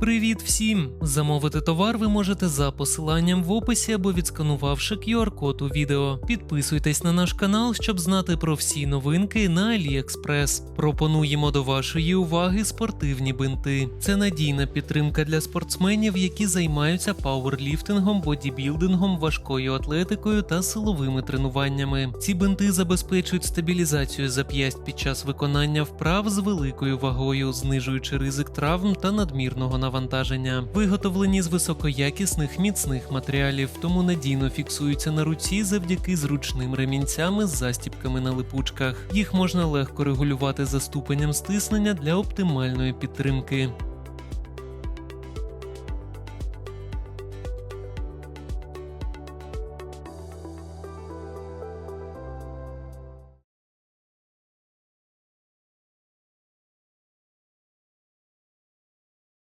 Привіт всім! Замовити товар ви можете за посиланням в описі або відсканувавши QR-код у відео. Підписуйтесь на наш канал, щоб знати про всі новинки на AliExpress. Пропонуємо до вашої уваги спортивні бинти. Це надійна підтримка для спортсменів, які займаються пауерліфтингом, бодібілдингом, важкою атлетикою та силовими тренуваннями. Ці бинти забезпечують стабілізацію зап'ясть під час виконання вправ з великою вагою, знижуючи ризик травм та надмірного навантаження. Виготовлені з високоякісних міцних матеріалів, тому надійно фіксуються на руці завдяки зручним ремінцями з застіпками на липучках. Їх можна легко регулювати за ступенем стиснення для оптимальної підтримки.